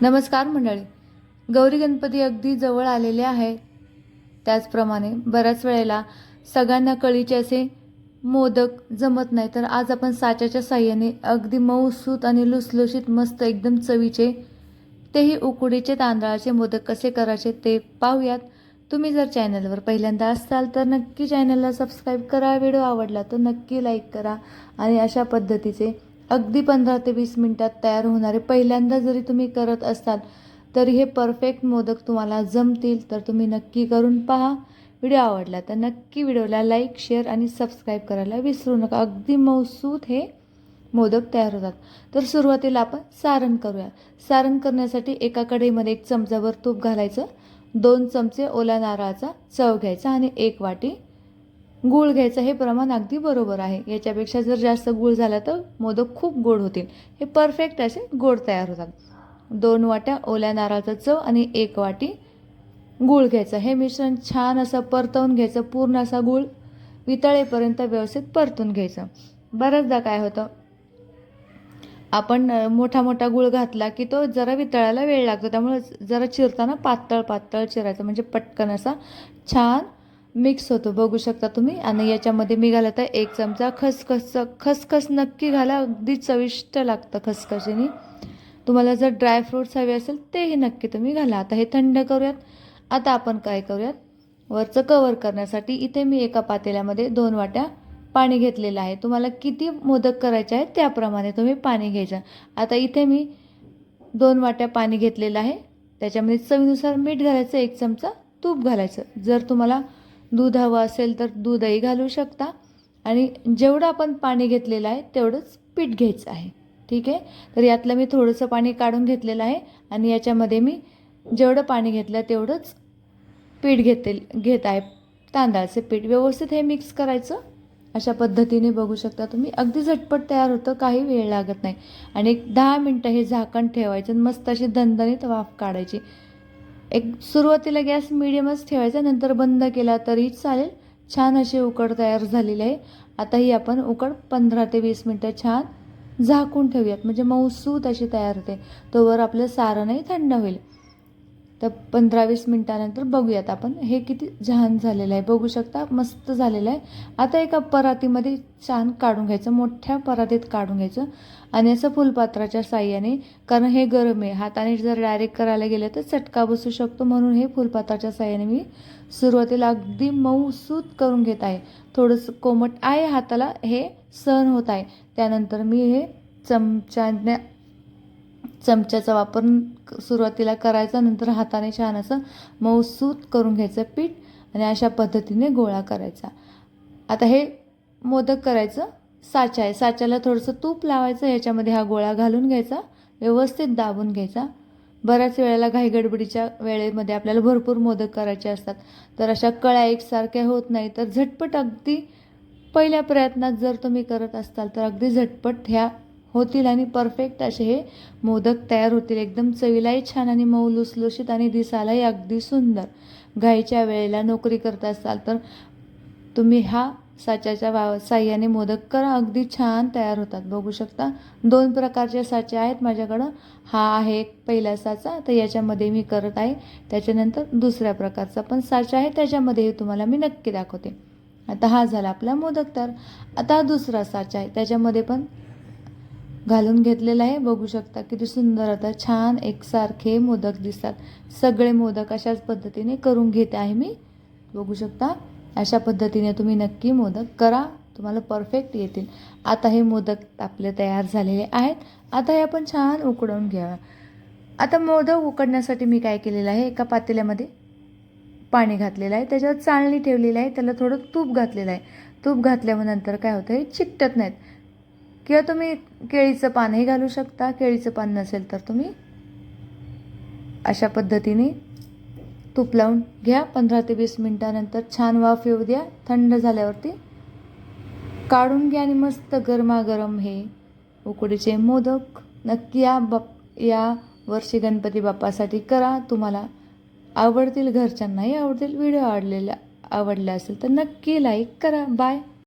नमस्कार मंडळी. गौरी गणपती अगदी जवळ आलेले आहे. त्याचप्रमाणे बऱ्याच वेळेला सगळ्यांना कळीचे असे मोदक जमत नाही तर आज आपण साच्याच्या साह्याने अगदी मऊसूत आणि लुसलुशीत मस्त एकदम चवीचे तेही उकडीचे तांदळाचे मोदक कसे करायचे ते पाहूयात. तुम्ही जर चॅनलवर पहिल्यांदा असाल तर नक्की चॅनलला सबस्क्राईब करा. व्हिडिओ आवडला तर नक्की लाईक करा आणि अशा पद्धतीचे अगदी पंधरा ते वीस मिनटात तयार होणारे पहिल्यांदा जरी तुम्ही करत असाल तरी हे परफेक्ट मोदक तुम्हाला जमतील तर तुम्ही नक्की करून पहा. व्हिडिओ आवडला तर नक्की व्हिडिओला लाईक शेअर आणि सबस्क्राईब करायला विसरू नका. अगदी मौसूद हे मोदक तयार होतात. तर सुरुवातीला आपण सारण करूया. सारण करण्यासाठी एका कढईमध्ये एक चमचाभर तूप घालायचं दोन चमचे ओला नारळाचा चव घ्यायचा आणि एक वाटी गूळ घ्यायचं हे प्रमाण अगदी बरोबर आहे. याच्यापेक्षा जर जास्त गूळ झाला तर मोदक खूप गोड होतील. हे परफेक्ट असे गोड तयार होतात. दोन वाट्या ओल्या नारळाचा चव आणि एक वाटी गूळ घ्यायचं. हे मिश्रण छान असं परतवून घ्यायचं पूर्ण असा गूळ वितळेपर्यंत व्यवस्थित परतून घ्यायचं. बऱ्याचदा काय होतं आपण मोठा मोठा गुळ घातला की तो जरा वितळायला वेळ लागतो. त्यामुळे जरा चिरताना पातळ पातळ चिरायचं. म्हणजे पटकन असा छान मिक्स होतो. बघू शकता तुम्ही. आणि याच्यामध्ये मी घालत आहे एक चमचा खसखस. खसखस नक्की घाला. अगदी चविष्ट लागतं खसखशीने. तुम्हाला जर ड्रायफ्रूट्स हवे असेल तेही नक्की तुम्ही घाला. आता हे थंड करूयात. आता आपण काय करूयात? वरचं कवर करण्यासाठी इथे मी एका पातेल्यामध्ये दोन वाट्या पाणी घेतलेलं आहे. तुम्हाला किती मोदक करायचे आहेत त्याप्रमाणे तुम्ही पाणी घ्यायचं. आता इथे मी दोन वाट्या पाणी घेतलेलं आहे. त्याच्यामध्ये चवीनुसार मीठ घालायचं एक चमचा तूप घालायचं. जर तुम्हाला दूध हवं असेल तर दूधही घालू शकता. आणि जेवढं आपण पाणी घेतलेलं आहे तेवढंच पीठ घ्यायचं आहे. ठीक आहे? तर यातलं मी थोडंसं पाणी काढून घेतलेलं आहे आणि याच्यामध्ये मी जेवढं पाणी घेतलं तेवढंच पीठ घेते घेत आहे. तांदळाचे पीठ व्यवस्थित हे मिक्स करायचं. अशा पद्धतीने बघू शकता तुम्ही. अगदी झटपट तयार होतं काही वेळ लागत नाही. आणि एक दहा मिनटं हे झाकण ठेवायचं आणि मस्त अशी दणदणीत वाफ काढायची. एक सुरुवातीला गॅस मिडियमच ठेवायचा नंतर बंद केला तरी चालेल. छान अशी उकड तयार झालेली आहे. आता ही आपण उकड पंधरा ते वीस मिनटं छान झाकून ठेवूयात. म्हणजे मऊसूत अशी तयार होते. तोवर आपलं सारणही थंड होईल. तर पंधरा वीस मिनटानंतर बघूयात आपण. हे किती छान झालेलं आहे. बघू शकता मस्त झालेलं आहे. आता एका परातीमध्ये छान काढून घ्यायचं मोठ्या परातीत काढून घ्यायचं आणि असं फुलपात्राच्या साह्याने कारण हे गरम आहे. हाताने जर डायरेक्ट करायला गेलं तर चटका बसू शकतो. म्हणून हे फुलपात्राच्या साह्याने मी सुरुवातीला अगदी मऊसूत करून घेत आहे. थोडंसं कोमट आहे हाताला हे सहन होत आहे. त्यानंतर मी हे चमच्याने चमच्याचा वापर सुरुवातीला करायचा नंतर हाताने छान असं मऊसूत करून घ्यायचं पीठ आणि अशा पद्धतीने गोळा करायचा. आता हे मोदक करायचं साचा आहे. साच्याला थोडंसं तूप लावायचं याच्यामध्ये हा गोळा घालून घ्यायचा व्यवस्थित दाबून घ्यायचा. बऱ्याच वेळेला घाईगडबडीच्या वेळेमध्ये आपल्याला भरपूर मोदक करायचे असतात. तर अशा कळ्या एकसारख्या होत नाही तर झटपट अगदी पहिल्या प्रयत्नात जर तुम्ही करत असाल तर अगदी झटपट ह्या होतील आणि परफेक्ट असे हे मोदक तयार होतील. एकदम चवीलाही छान आणि मऊ लुसलुशीत आणि दिसायलाही अगदी सुंदर. घाईच्या वेळेला नोकरी करत असाल तर तुम्ही हा साच्याच्या वा साह्याने मोदक करा. अगदी छान तयार होतात. बघू शकता दोन प्रकारचे साचे आहेत माझ्याकडं. हा आहे एक पहिला साचा तर याच्यामध्ये मी करत आहे. त्याच्यानंतर दुसऱ्या प्रकारचा पण साचा आहे. त्याच्यामध्येही तुम्हाला मी नक्की दाखवते. आता हा झाला आपला मोदक तर आता दुसरा साचा आहे. त्याच्यामध्ये पण घालून घेतलेला आहे. बघू शकता किती सुंदर आता छान एकसारखे मोदक दिसतात. सगळे मोदक अशाच पद्धतीने करून घेते आहे मी. बघू शकता अशा पद्धतीने तुम्ही नक्की मोदक करा. तुम्हाला परफेक्ट येतील. आता हे मोदक आपले तयार झालेले आहेत. आता हे आपण छान उकडवून घ्यावा आता मोदक उकडण्यासाठी मी काय केलेलं आहे? एका पातेल्यामध्ये पाणी घातलेलं आहे. त्याच्यावर चाळणी ठेवलेली आहे. त्याला थोडं तूप घातलेलं आहे. तूप घातल्यानंतर काय होतं हे चिकटत नाहीत. किंवा तुम्ही केळीचं पानही घालू शकता. केळीचं पान नसेल तर तुम्ही अशा पद्धतीने तूप लावून घ्या. पंधरा ते वीस मिनटानंतर छान वाफ येऊ द्या. थंड झाल्यावरती काढून घ्या आणि मस्त गरमागरम हे उकडीचे मोदक. नक्की या बाप या वर्षी गणपती बाप्पासाठी करा. तुम्हाला आवडतील घरच्यांनाही आवडतील. व्हिडिओ आवडलेला आवडला असेल तर नक्की लाईक करा. बाय